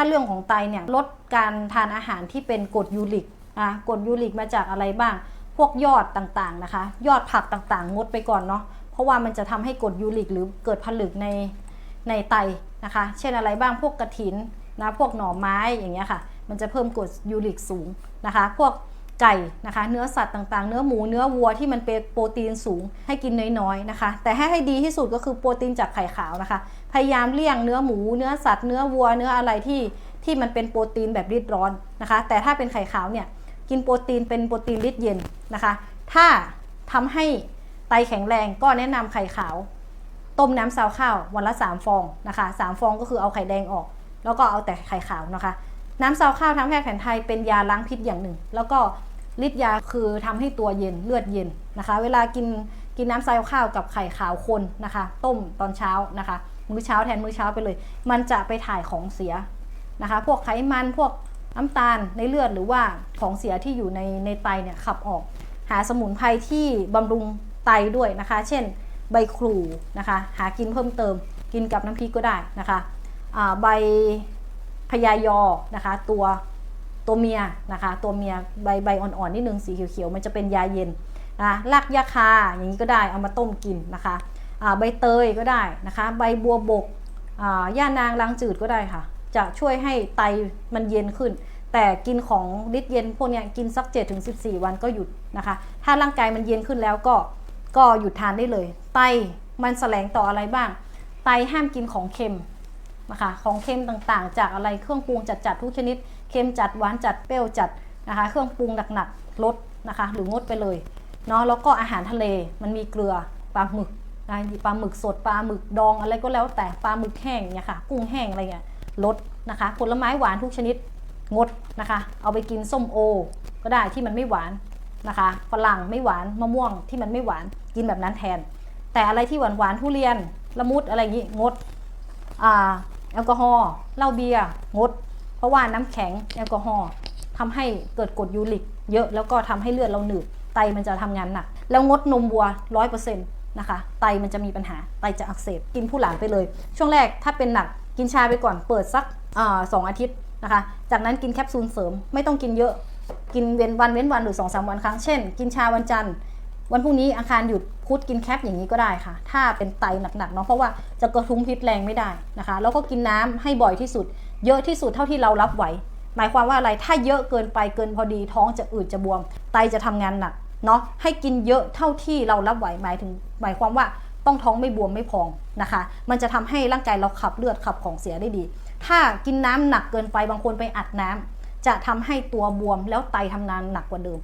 ถ้าเรื่องของไตเนี่ยลดการทานอาหารที่เป็นกรดยูริกนะกรดยูริกมาจากอะไรบ้าง พวกยอดต่างๆนะคะ ยอดผักต่างๆ งดไปก่อนเนาะเพราะว่ามันจะทำให้กรดยูริกหรือเกิดผลึกในในไตนะคะ เช่นอะไรบ้างพวกกระถินนะพวกหน่อไม้อย่างเงี้ยค่ะ มันจะเพิ่มกรดยูริกสูงนะคะ พวกไก่นะคะ เนื้อสัตว์ต่างๆ เนื้อหมูเนื้อวัวที่มันเป็นโปรตีนสูงให้กินน้อยๆนะคะ แต่ให้ให้ดีที่สุดก็คือโปรตีนจากไข่ขาวนะคะ พยายามเลี่ยงเนื้อหมู เนื้อสัตว์ เนื้อวัว เนื้ออะไรที่ที่มันเป็นโปรตีนแบบรีดร้อนนะคะ แต่ถ้าเป็นไข่ขาวเนี่ยกินโปรตีนเป็นโปรตีนรีดเย็นนะคะ ถ้าทำให้ไตแข็งแรงก็แนะนำไข่ขาว ต้มน้ำซาวข้าววันละ 3 ฟองนะคะ 3 ฟองก็คือเอาไข่แดงออก แล้วก็เอาแต่ไข่ขาวนะคะ น้ำซาวข้าวทางแพทย์แผนไทยเป็นยาล้างพิษอย่างหนึ่ง แล้วก็ฤทธิ์ยาคือทำให้ตัวเย็นเลือดเย็นนะคะ เวลากินกินน้ำซาวข้าวกับไข่ขาวคนนะคะ ต้มตอนเช้านะคะ มื้อเช้าแทนมื้อเช้าไปเลย มันจะไปถ่ายของเสียนะคะ พวกไขมันพวกน้ำตาลในเลือดหรือว่าของเสียที่อยู่ในในไตเนี่ยขับออก หาสมุนไพรที่บำรุงไตด้วยนะคะ เช่นใบครูนะคะ หากินเพิ่มเติม กินกับน้ำพริกก็ได้นะคะใบพญายอนะคะตัวตัวเมียนะคะตัวเมียใบใบอ่อนๆนิดนึงสีเขียวๆมันจะเป็นยาเย็นนะรากยาคาอย่างนี้ก็ได้เอามาต้มกินนะคะ ใบเตยก็ได้นะคะ ใบบัวบกย่านางล้างจืดก็ได้ค่ะ จะช่วยให้ไตมันเย็นขึ้น แต่กินของฤทธิ์เย็นพวกนี้กินสัก7ถึง14 วันก็หยุดนะคะ ถ้าร่างกายมันเย็นขึ้นแล้วก็ก็หยุดทานได้เลย ไตมันแสลงต่ออะไรบ้าง ไตห้ามกินของเค็มนะคะ ของเค็มต่างๆ จากอะไรเครื่องปรุงจัดๆทุกชนิด เค็มจัดหวานจัดเปรี้ยวจัดนะคะ เครื่องปรุงหนักๆลดนะคะ หรืองดไปเลยเนาะแล้วก็อาหารทะเลมันมีเกลือปลาหมึก นะปลาหมึกสดปลาหมึกดองอะไรก็แล้วแต่ปลาหมึกแห้งเนี่ยค่ะ กุ้งแห้งอะไรเงี้ยลดนะคะ ผลไม้หวานทุกชนิดงดนะคะ เอาไปกินส้มโอ ก็ได้ที่มันไม่หวานนะคะฝรั่งไม่หวานมะม่วงที่มันไม่หวานกินแบบนั้นแทน แต่อะไรที่หวานหวานทุเรียนละมุดอะไรอย่างนี้งดอ่าแอลกอฮอล์เหล้าเบียร์งด เพราะว่าน้ำแข็งแอลกอฮอล์ทำให้เกิดกรดยูริก เยอะแล้วก็ทำให้เลือดเราหนืดไตมันจะทำงานหนักแล้วงดนมวัวร้อยเปอร์เซ็นต์ นะคะ ไตมันจะมีปัญหา ไตจะอักเสบ กินผู้หลานไปเลย ช่วงแรกถ้าเป็นหนักกินชาไปก่อน เปิดสักสองอาทิตย์นะคะ จากนั้นกินแคปซูลเสริม ไม่ต้องกินเยอะ กินเว้นวันเว้นวันหรือ2องสาวันครั้ง เช่น กินชาวันจันทร์ วันพรุ่งนี้อังคารหยุดพุธกินแคปอย่างนี้ก็ได้ค่ะ ถ้าเป็นไตหนักๆเนาะ เพราะว่าจะกระทุ้งพิษแรงไม่ได้นะคะ แล้วก็กินน้ำให้บ่อยที่สุด เยอะที่สุดเท่าที่เรารับไหว หมายความว่าอะไร ถ้าเยอะเกินไปเกินพอดีท้องจะอืดจะบวม ไตจะทำงานหนัก เนาะให้กินเยอะเท่าที่เรารับไหวหมายถึงหมายความว่าต้องท้องไม่บวมไม่พองนะคะ มันจะทำให้ร่างกายเราขับเลือดขับของเสียได้ดี ถ้ากินน้ำหนักเกินไปบางคนไปอัดน้ำจะทำให้ตัวบวมแล้วไตทำงานหนักกว่าเดิม